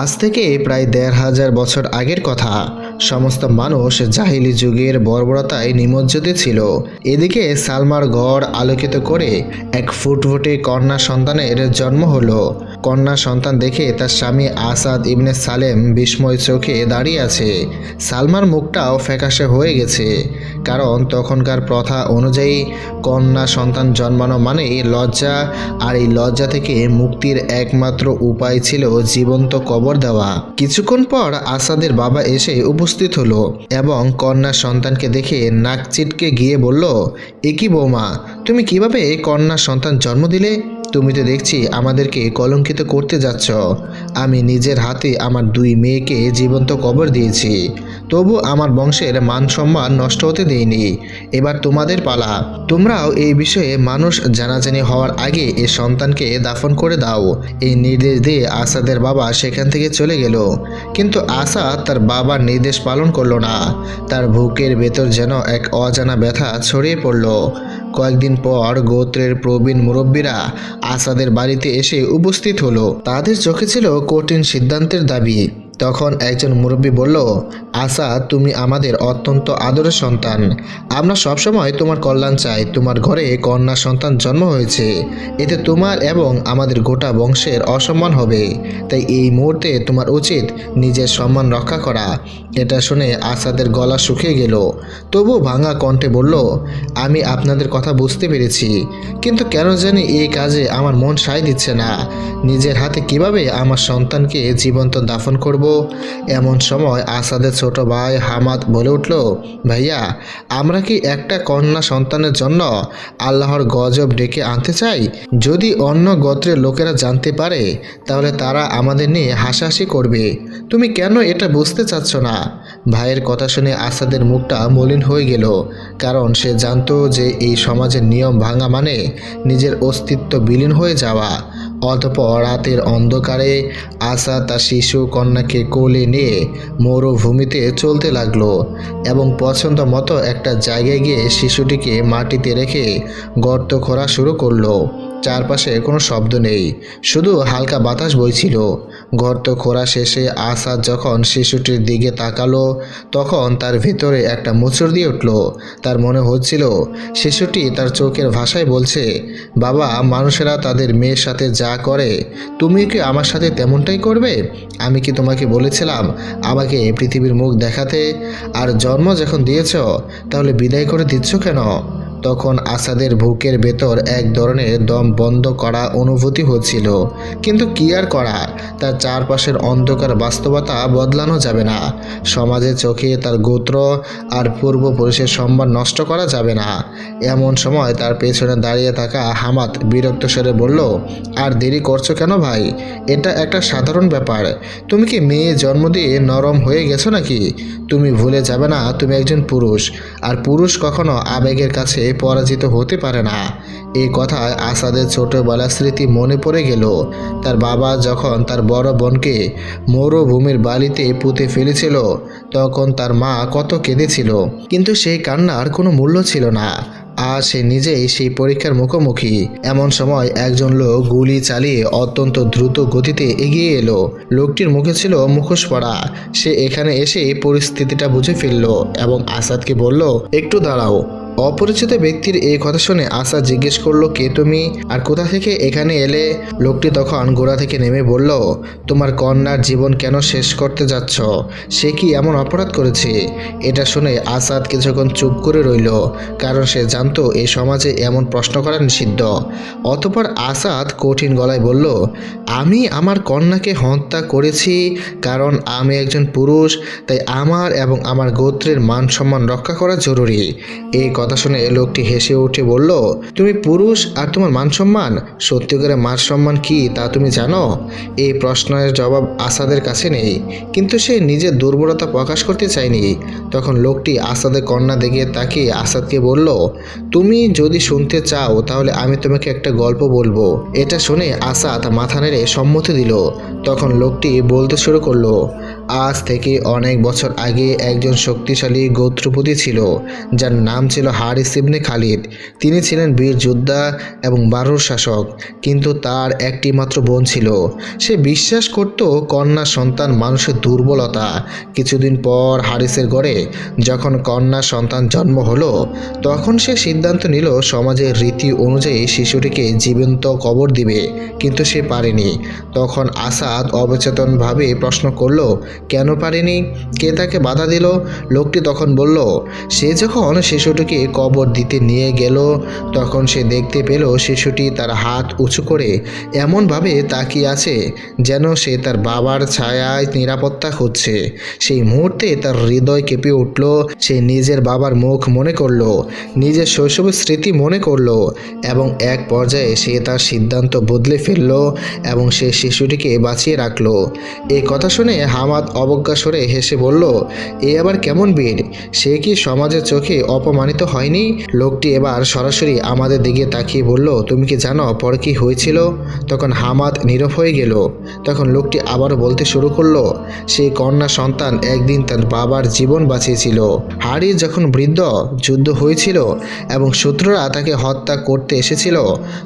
আজ থেকে প্রায় দেড় হাজার বছর আগের কথা। সমস্ত মানুষ জাহিলি যুগের বর্বরতায় নিমজ্জিত ছিল। এদিকে সালমার গড় আলোকিত করে এক ফুটফুটে কন্যা সন্তানের জন্ম হলো। কন্যা সন্তান দেখে তার স্বামী আসাদ ইবনে সালেম বিস্ময় চোখে দাঁড়িয়ে আছে। সালমার মুখটাও ফ্যাকাশে হয়ে গেছে, কারণ তখনকার প্রথা অনুযায়ী কন্যা সন্তান জন্মানো মানেই লজ্জা, আর এই লজ্জা থেকে মুক্তির একমাত্র উপায় ছিল জীবন্ত কবর দেওয়া। কিছুক্ষণ পর আসাদের বাবা এসে উপস্থিত হলো এবং কন্যা সন্তানকে দেখে নাক চিটকে গিয়ে বলল, এ কি বৌমা, তুমি কীভাবে কন্যা সন্তান জন্ম দিলে? তুমি তো দেখছি আমাদেরকে কলঙ্কিত করতে যাচ্ছ, আমি নিজের হাতে আমার দুই মেয়েকে জীবন্ত কবর দিয়েছি। তবু আমার বংশের মান সম্মান নষ্ট হতে দেইনি এবার তোমাদের পালা। তোমরাও এই বিষয়ে মানুষ জানাজানি হওয়ার আগে এ সন্তানকে দাফন করে দাও। এই নির্দেশ দিয়ে আসাদের বাবা সেখান থেকে চলে গেল। কিন্তু আসাদ তার বাবার নির্দেশ পালন করল না। তার বুকের ভেতর যেন এক অজানা ব্যথা ছড়িয়ে পড়ল। কয়েকদিন পর গোত্রের প্রবীণ মুরব্বীরা আসাদের বাড়িতে এসে উপস্থিত হলো। তাদের চোখে ছিল কঠিন সিদ্ধান্তের দাবি। তখন একজন মুরব্বী বলল, আশা, তুমি আমাদের অত্যন্ত আদরের সন্তান। আমরা সবসময় তোমার কল্যাণ চাই। তোমার ঘরে কন্যা সন্তান জন্ম হয়েছে। এতে তোমার এবং আমাদের গোটা বংশের অসম্মান হবে। তাই এই মুহূর্তে তোমার উচিত নিজের সম্মান রক্ষা করা। এটা শুনে আসাদের গলা শুকিয়ে গেল। তবু ভাঙা কণ্ঠে বলল, আমি আপনাদের কথা বুঝতে পেরেছি। কিন্তু কেন জানি এই কাজে আমার মন সায় দিচ্ছে না। নিজের হাতে কীভাবে আমার সন্তানকে জীবন্ত দাফন করব এমন সময় আসাদের ছোট ভাই হামাদ বলে উঠল, ভাইয়া, আমরা কি একটা কন্যা সন্তানের জন্য আল্লাহর গজব ডেকে আনতে চাই? যদি অন্য গোত্রের লোকেরা জানতে পারে, তাহলে তারা আমাদের নিয়ে হাসাহাসি করবে। তুমি কেন এটা বুঝতে চাচ্ছ না? ভাইয়ের কথা শুনে আসাদের মুখটা মলিন হয়ে গেল, কারণ সে জানতো যে এই সমাজের নিয়ম ভাঙা মানে নিজের অস্তিত্ব বিলীন হয়ে যাওয়া। অতপর রাতের অন্ধকারে আশা তার শিশু কন্যাকে কোলে নিয়ে মরুভূমিতে চলতে লাগল এবং পছন্দ মতো একটা জায়গায় গিয়ে শিশুটিকে মাটিতে রেখে গর্ত খোঁড়া শুরু করল। চারপাশে কোনো শব্দ নেই। শুধু হালকা বাতাস বইছিল। গর্ত খোঁড়া শেষে আসাদ যখন শিশুটির দিকে তাকালো, তখন তার ভিতরে একটা মুচড় দিয়ে উঠল। তার মনে হচ্ছিল, শিশুটি তার চোখের ভাষায় বলছে, বাবা, মানুষেরা তাদের মেয়ের সাথে যা করে, তুমি কি আমার সাথে তেমনটাই করবে? আমি কি তোমাকে বলেছিলাম আমাকে পৃথিবীর মুখ দেখাতে? আর জন্ম যখন দিয়েছ, তাহলে বিদায় করে দিচ্ছ কেন? তখন আসাদের বুকের ভেতর এক ধরনের দম বন্ধ করা অনুভূতি হচ্ছিল। কিন্তু কি আর করা তার চারপাশের অন্ধকার বাস্তবতা বদলানো যাবে না। সমাজের চোখে তার গোত্র আর পূর্বপুরুষের সম্মান নষ্ট করা যাবে না। এমন সময় তার পেছনে দাঁড়িয়ে থাকা হামাদ বিরক্ত স্বরে বলল, আর দেরি করছ কেন ভাই? এটা একটা সাধারণ ব্যাপার। তুমি কি মেয়ে জন্ম দিয়ে নরম হয়ে গেছো নাকি? তুমি ভুলে যাবে না তুমি একজন পুরুষ। আর পুরুষ কখনো আবেগের কাছে পরাজিত হতে পারে না। এই কথায় আসাদের ছোটবেলার স্মৃতি মনে পড়ে গেল। তার বাবা যখন তার বড় বোনকে মরুভূমির বালিতে পুঁতে ফেলেছিল, তখন তার মা কত কেঁদেছিল। কিন্তু সেই কান্নার কোনো মূল্য ছিল না। আর সে নিজেই সেই পরীক্ষার মুখোমুখি। এমন সময় একজন লোক গুলি চালিয়ে অত্যন্ত দ্রুত গতিতে এগিয়ে এলো। লোকটির মুখে ছিল মুখোশ পড়া সে এখানে এসে পরিস্থিতিটা বুঝে ফেলল এবং আসাদকে বলল, একটু দাঁড়াও। অপরিচিত ব্যক্তির এই কথা শুনে আশা জিজ্ঞেস করল, কে তুমি? আর কোথা থেকে এখানে এলে? লোকটি তখন গোড়া থেকে নেমে বলল, তোমার কন্যার জীবন কেন শেষ করতে যাচ্ছ? সে কি এমন অপরাধ করেছে? এটা শুনে আসাদ কিছুক্ষণ চুপ করে রইল, কারণ সে জানতো এই সমাজে এমন প্রশ্ন করা নিষিদ্ধ। অতপর আসাদ কঠিন গলায় বলল, আমি আমার কন্যাকে হত্যা করেছি কারণ আমি একজন পুরুষ, তাই আমার এবং আমার গোত্রের মান সম্মান রক্ষা করা জরুরি। এই কথা শুনে লোকটি হেসে উঠে বলল, তুমি পুরুষ আর তোমার মান সম্মান? সত্যি করে মান সম্মান কি তা তুমি জানো? এই প্রশ্নের জবাব আসাদের কাছে নেই। কিন্তু সে নিজের দুর্বলতা প্রকাশ করতে চায়নি। তখন লোকটি আসাদের কন্যা দেখে তাকিয়ে আসাদকে বলল, তুমি যদি শুনতে চাও, তাহলে আমি তোমাকে একটা গল্প বলব। এটা শুনে আসাদ মাথা নেড়ে সম্মতি দিল। তখন লোকটি বলতে শুরু করল আজ থেকে অনেক বছর আগে একজন শক্তিশালী গোত্রপতি ছিল, যার নাম ছিল হারিস ইবনে খালিদ। তিনি ছিলেন বীর যোদ্ধা এবং বারোর শাসক, কিন্তু তার একটি মাত্র বোন ছিল। সে বিশ্বাস করত কন্যা সন্তান মানুষের দুর্বলতা। কিছুদিন পর হারিসের ঘরে যখন কন্যা সন্তান জন্ম হলো, তখন সে সিদ্ধান্ত নিল সমাজের রীতি অনুযায়ী শিশুটিকে জীবন্ত কবর দিবে, কিন্তু সে পারেনি। তখন আসাদ অবচেতনভাবে প্রশ্ন করল কেন পারেনি? কে তাকে বাধা দিল? লোকটি তখন বলল, সে যখন শিশুটিকে কবর দিতে নিয়ে গেল, তখন সে দেখতে পেল শিশুটি তার হাত উঁচু করে এমনভাবে তাকিয়ে আছে যেন সে তার বাবার ছায়ায় নিরাপত্তা খুঁজছে। সেই মুহূর্তে তার হৃদয় কেঁপে উঠল, সে নিজের বাবার মুখ মনে করল, নিজের শৈশবের স্মৃতি মনে করল এবং এক পর্যায়ে সে তার সিদ্ধান্ত বদলে ফেলল এবং সে শিশুটিকে বাঁচিয়ে রাখল। এই কথা শুনে হামাদ অবজ্ঞা সরে হেসে বলল, এ আবার কেমন বীর? সে কি সমাজের চোখে অপমানিত হয়নি? লোকটি এবার সরাসরি আমাদের দিকে তাকিয়ে বলল, তুমি কি জানো পর কি হয়েছিল? তখন হামাদ নীরব হয়ে গেল। তখন লোকটি আবারও বলতে শুরু করল সেই কন্যা সন্তান একদিন তার বাবার জীবন বাঁচিয়েছিল। হারি যখন বৃদ্ধ যুদ্ধ হয়েছিল এবং শত্রুরা তাকে হত্যা করতে এসেছিল,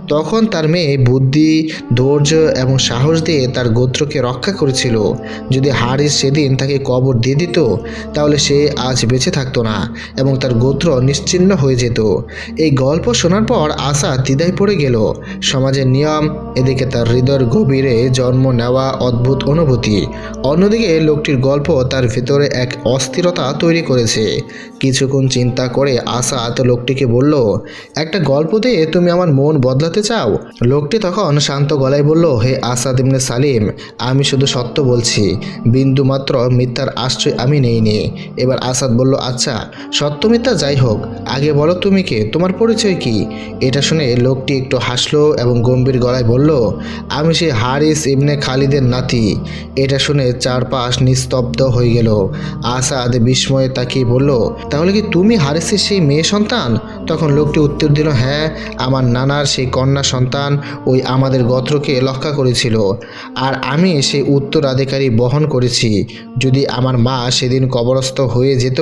তখন তার মেয়ে বুদ্ধি, ধৈর্য এবং সাহস দিয়ে তার গোত্রকে রক্ষা করেছিল। যদি হারিস সেদিন তাকে কবর দিয়ে দিত, তাহলে সে আজ বেঁচে থাকতো না এবং তার গোত্র নিশ্চিন্ন হয়ে যেত। এই গল্প শোনার পর আশা দ্বিধায় পড়ে গেল। সমাজের নিয়ম, এদিকে তার হৃদয়ের গভীরে জন্ম নেওয়া অদ্ভুত অনুভূতি, অন্যদিকে লোকটির গল্প তার ভিতরে এক অস্থিরতা তৈরি করেছে। কিছুক্ষণ চিন্তা করে আশা তো লোকটিকে বলল, একটা গল্প দিয়ে তুমি আমার মন বদলাতে চাও? লোকটি তখন শান্ত গলায় বলল, হে আসাদ ইবনে সালিম, আমি শুধু সত্য বলছি। বিন্দু মাত্র মিথ্যার আশ্রয় আমি নেইনি। এবার আসাদ বলল আচ্ছা সত্য মিথ্যা যাই হোক। আগে বলো তুমি কে? তোমার পরিচয় কি? এটা শুনে লোকটি একটু হাসলো এবং গম্ভীর গলায় বলল, আমি সে হারিস ইবনে খালিদের নাতি। এটা শুনে চারপাশ নিস্তব্ধ হয়ে গেল। আসাদ বিস্ময়ে তাকিয়ে বলল, তাহলে কি তুমি হারিসের সেই মেয়ে সন্তান? তখন লোকটি উত্তর দিল হ্যাঁ আমার নানার সেই কন্যা সন্তান ওই আমাদের গোত্রকে লক্ষ্য করেছিল। আর আমি সেই উত্তরাধিকারী বহন করেছি। যদি আমার মা সেদিন কবরস্থ হয়ে যেত,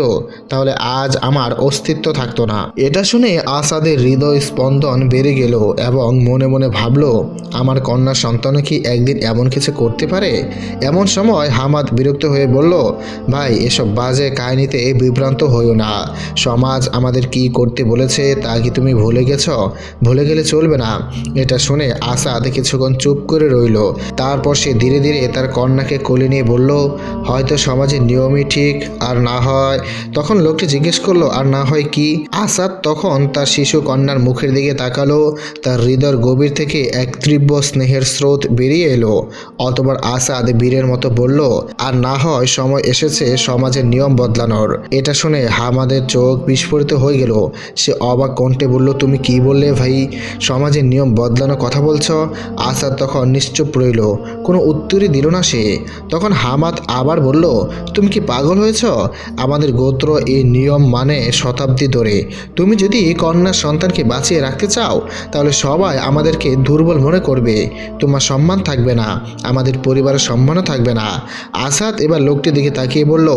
তাহলে আজ আমার অস্তিত্ব থাকতো না। এটা শুনে আসাদের হৃদয় স্পন্দন বেড়ে গেল এবং মনে মনে ভাবলো, আমার কন্যা সন্তান কি একদিন এমন কিছু করতে পারে? এমন সময় হামাদ বিরক্ত হয়ে বলল, ভাই, এসব বাজে কাহিনীতে বিভ্রান্ত হইও না। সমাজ আমাদের কি করতে বলেছে তা কি তুমি ভুলে গেছ? ভুলে গেলে চলবে না। এটা শুনে আসাদ কিছুক্ষণ চুপ করে রইল। তারপর সে ধীরে ধীরে তার কন্যাকে কোলে নিয়ে বলল হয়তো সমাজের নিয়মই ঠিক আর না হয়। তখন লোকটি জিজ্ঞেস করল, আর না হয় কি? আসাদ তখন তার শিশু কন্যার মুখের দিকে তাকালো। তার হৃদয়ের গভীর থেকে এক তীব্র স্নেহের স্রোত বেরিয়ে এলো। অতবার আসাদ বীরের মতো বলল, আর না হয় সময় এসেছে সমাজের নিয়ম বদলানোর। এটা শুনে হামাদের চোখ বিস্ফোরিত হয়ে গেল। সে অবাক কণ্ঠে বলল, তুমি কি বললে ভাই? সমাজের নিয়ম বদলানোর কথা বলছ? আসাদ তখন নিশ্চুপ রইল। কোনো উত্তরই দিল না সে। তখন হামাদ আবার বলল, তুমি কি পাগল হয়েছ? আমাদের গোত্র এই নিয়ম মানে শতাব্দী ধরে। তুমি যদি কন্যা সন্তানকে বাঁচিয়ে রাখতে চাও, তাহলে সবাই আমাদেরকে দুর্বল মনে করবে। তোমার সম্মান থাকবে না, আমাদের পরিবারের সম্মানও থাকবে না। আসাদ এবার লোকটির দিকে তাকিয়ে বলল,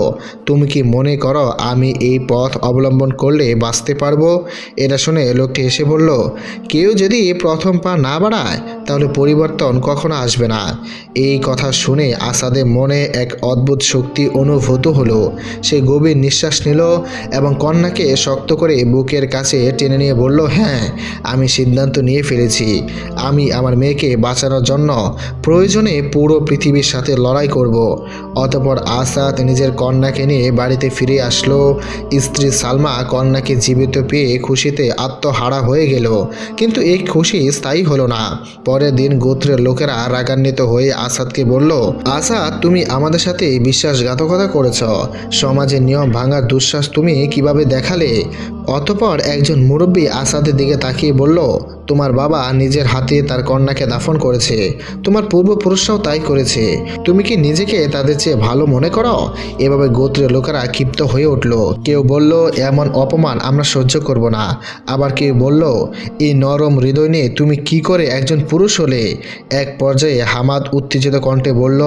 তুমি কি মনে করো আমি এই পথ অবলম্বন করলে বাঁচতে পারব? এটা শুনে লোকটি এসে বলল, কেউ যদি প্রথম পা না বাড়ায়, তাহলে পরিবর্তন কখনো আসবে না। এই কথা শুনে আসাদের মনে এক অদ্ভুত শক্তি অনুভূত হলো। সে গভীর নিঃশ্বাস নিল এবং কন্যাকে শক্ত করে বুকের কাছে টেনে নিয়ে বলল হ্যাঁ আমি সিদ্ধান্ত নিয়ে ফেলেছি। আমি আমার মেয়েকে বাঁচানোর জন্য প্রয়োজনে পুরো পৃথিবীর সাথে লড়াই করব। অতপর আসাদ নিজের কন্যাকে নিয়ে বাড়িতে ফিরে আসলো। স্ত্রী সালমা কন্যাকে জীবিত পেয়ে খুশিতে আত্মহারা হয়ে গেল। কিন্তু এই খুশি স্থায়ী হলো না। পরের দিন গোত্রের লোকেরা রাগান্বিত হয়ে আসাদকে বলল আসাদ তুমি আমাদের সাথে বিশ্বাসঘাতকতা করেছ। সমাজের নিয়ম ভাঙার দুঃশ্বাস তুমি কীভাবে দেখালে? অতপর একজন মুরব্বী আসাদের দিকে তাকিয়ে বলল তোমার বাবা নিজের হাতে তার কন্যাকে দাফন করেছে। তোমার পূর্বপুরুষরাও তাই করেছে। তুমি কি নিজেকে তাদের চেয়ে ভালো মনে করো? এভাবে গোত্রের লোকেরা ক্ষিপ্ত হয়ে উঠল। কেউ বলল, এমন অপমান আমরা সহ্য করব না। আবার কেউ বলল এই নরম হৃদয় নিয়ে তুমি কি করে একজন পুরুষ হলে? এক পর্যায়ে হামাদ উত্তেজিত কণ্ঠে বলল,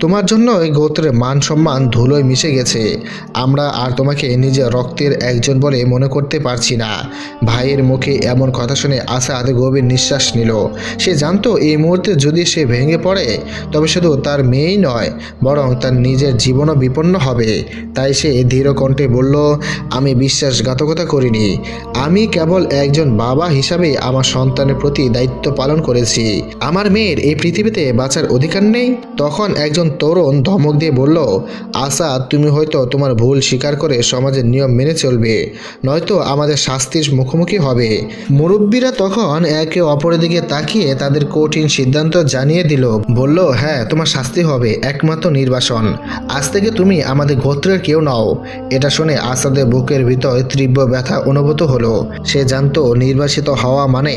তোমার জন্য এই গোত্রের মান সম্মান ধুলোয় মিশে গেছে। আমরা আর তোমাকে নিজের রক্তের একজন বলে মনে করতে পারছি না। ভাইয়ের মুখে এমন কথা শুনে আসাদ গভীর নিঃশ্বাস নিল। সে জানতো এই মুহূর্তে যদি সে ভেঙে পড়ে, তবে শুধু তার মেয়েই নয়, বরং তার নিজের জীবনও বিপন্ন হবে। তাই সে ধীর কণ্ঠে বলল, আমি বিশ্বাসঘাতকতা করিনি। আমি কেবল একজন বাবা হিসাবে আমার সন্তানের প্রতি দায়িত্ব পালন করেছি। আমার মেয়ের এই পৃথিবীতে বাঁচার অধিকার নেই? তখন একজন তরুণ ধমক দিয়ে বলল, আশা, তুমি হয়তো তোমার ভুল স্বীকার করে সমাজের নিয়ম মেনে চলবে। নয়তো আমাদের শাস্তির মুখোমুখি হবে। মুরব্বীরা তখন একে অপরের দিকে তাকিয়ে তাদের কঠিন সিদ্ধান্ত জানিয়ে দিল, বলল হ্যাঁ তোমার শাস্তি হবে, একমাত্র নির্বাসন। আজ থেকে তুমি আমাদের গোত্রের কেউ নাও। এটা শুনে আসাদের বুকের ভিতর তীব্র ব্যথা অনুভূত হলো। সে জানতো নির্বাসিত হওয়া মানে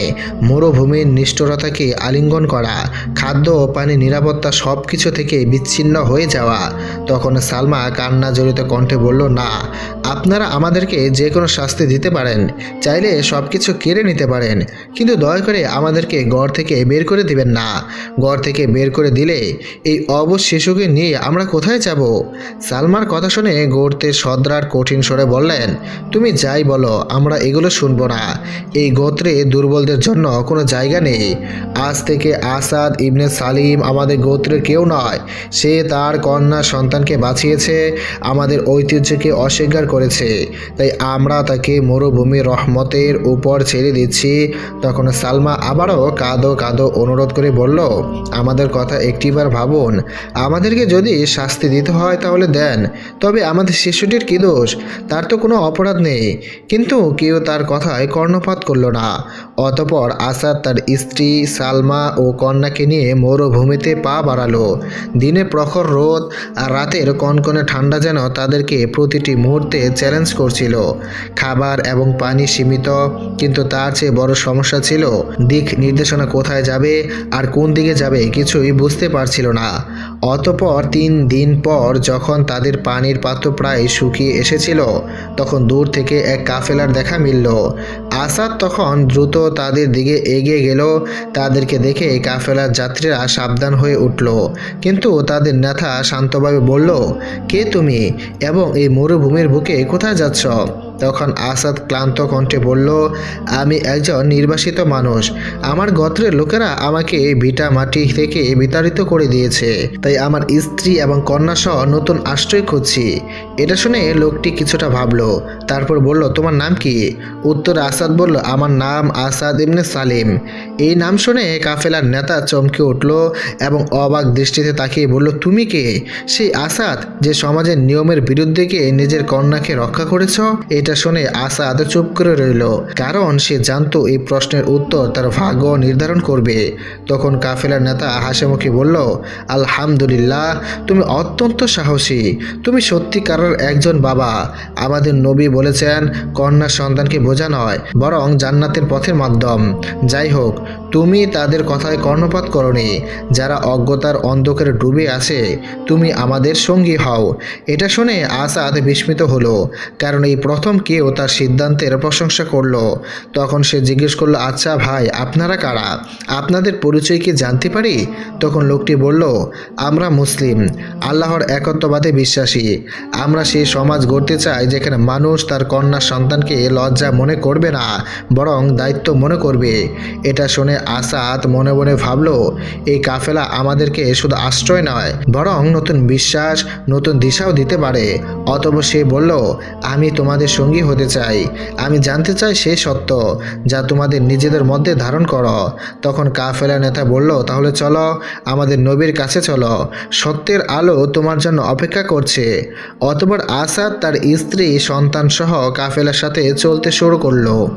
মরুভূমির নিষ্ঠুরতাকে আলিঙ্গন করা, খাদ্য ও পানি নিরাপত্তা সব কিছু থেকে বিচ্ছিন্ন হয়ে যাওয়া। তখন সালমা কান্না জড়িত কণ্ঠে বলল, না আপনারা আমাদেরকে যে কোনো শাস্তি দিতে পারেন, চাইলে সব কিছু কেড়ে নিতে পারেন। কিন্তু দয়া করে আমাদেরকে গড় থেকে বের করে দিবেন না। গড় থেকে বের করে দিলে এই অবশ শিশুকে নিয়ে আমরা কোথায় যাব? সালমার কথা শুনে গোর্তের সদরার কঠিন স্বরে বললেন, তুমি যাই বলো, আমরা এগুলো শুনব না। এই গোত্রে দুর্বলদের জন্য কোনো জায়গা নেই। আজ থেকে আসাদ ইবনে সালিম আমাদের গোত্রের কেউ নয়। সে তার কন্যা সন্তানকে বাঁচিয়েছে। আমাদের ঐতিহ্যকে অস্বীকার করেছে। তাই আমরা তাকে মরুভূমির রহমতের উপর ছেড়ে দিচ্ছি। তখন সালমা আবারও কাঁদো কাঁদো অনুরোধ করে বলল, আমাদের কথা একটিবার ভাবুন। আমাদেরকে যদি শাস্তি দিতে হয় তাহলে দেন। তবে আমাদের শিশুটির কী দোষ? তার তো কোনো অপরাধ নেই। কিন্তু কেউ তার কথায় কর্ণপাত করল না। অতপর আসাদ তার স্ত্রী সালমা ও কন্যাকে নিয়ে মরুভূমিতে পা বাড়ালো। দিনে প্রখর রোদ আর রাতের কনকনে ঠান্ডা যেন তাদেরকে প্রতিটি মুহূর্তে চ্যালেঞ্জ করছিল। খাবার এবং পানি সীমিত, কিন্তু তার চেয়ে বড় সমস্যা ছিল দিক নির্দেশনা কোথায় যাবে আর কোন দিকে যাবে কিছুই বুঝতে পারছিল না। অতপর তিন দিন পর যখন তাদের পানির পাত্র প্রায় শুকিয়ে এসেছিল, তখন দূর থেকে এক কাফেলার দেখা মিলল। আসাদ তখন দ্রুত তাদের দিকে এগিয়ে গেল। তাদেরকে দেখে কাফেলার যাত্রীরা সাবধান হয়ে উঠল। কিন্তু তাদের নেতা শান্তভাবে বলল, কে তুমি এবং এই মরুভূমির বুকে কোথায় যাচ্ছ? তখন আসাদ ক্লান্ত কণ্ঠে বলল, আমি একজন নির্বাসিত মানুষ। আমার গোত্রের লোকেরা আমাকে ভিটা মাটি থেকে বিতাড়িত করে দিয়েছে। তাই আমার স্ত্রী এবং কন্যা সহ নতুন আশ্রয় খুঁজছি। এটা শুনে লোকটি কিছুটা ভাবলো, তারপর বলল, তোমার নাম কি? উত্তরে আসাদ বলল, আমার নাম আসাদ ইবনে সালিম। এই নাম শুনে কাফেলার নেতা চমকে উঠল এবং অবাক দৃষ্টিতে তাকিয়ে বলল, তুমি কে? সেই আসাদ যে সমাজের নিয়মের বিরুদ্ধে গিয়ে নিজের কন্যাকে রক্ষা করেছ? এটা শুনে আশা আসাদ চুপ করে রইল, কারণ সে জানতো এই প্রশ্নের উত্তর তার ভাগ্য নির্ধারণ করবে। তখন কাফেলার নেতা হাসিমুখী বলল, আলহামদুলিল্লাহ, তুমি অত্যন্ত সাহসী। তুমি সত্যিকারের একজন বাবা। আমাদের নবী বলেছেন কন্যা সন্তানকে বোঝা নয়, বরং জান্নাতের পথের মাধ্যম। যাই হোক, তুমি তাদের কথায় কর্ণপাত করনি। যারা অজ্ঞতার অন্ধকারে ডুবে আছে, তুমি আমাদের সঙ্গী হও। এটা শুনে আসাদ বিস্মিত হলো, কারণ এই প্রথম কেউ তার সিদ্ধান্তের প্রশংসা করল। তখন সে জিজ্ঞেস করল আচ্ছা ভাই, আপনারা কারা? আপনাদের পরিচয় কি জানতে পারি? তখন লোকটি বলল, আমরা মুসলিম, আল্লাহর একত্ববাদে বিশ্বাসী। আমরা সেই সমাজ গড়তে চাই যেখানে মানুষ তার কন্যা সন্তানকে লজ্জা মনে করবে না, বরং দায়িত্ব মনে করবে। এটা শুনে আসাদ মনে মনে ভাবলো, এই কাফেলা আমাদেরকে শুধু আশ্রয় নয়, বরং নতুন বিশ্বাস, নতুন দিশাও দিতে পারে। অতঃপর সে বলল, আমি তোমাদের হতে চাই। আমি জানতে চাই সে সত্য, যা তোমাদের নিজেদের মধ্যে ধারণ করো। তখন কাফেলা নেতা বলল, তাহলে চলো, আমাদের নবীর কাছে চলো। সত্যের আলো তোমার জন্য অপেক্ষা করছে। অতপর আসাদ তার স্ত্রী, সন্তানসহ কাফেলার সাথে চলতে শুরু করল।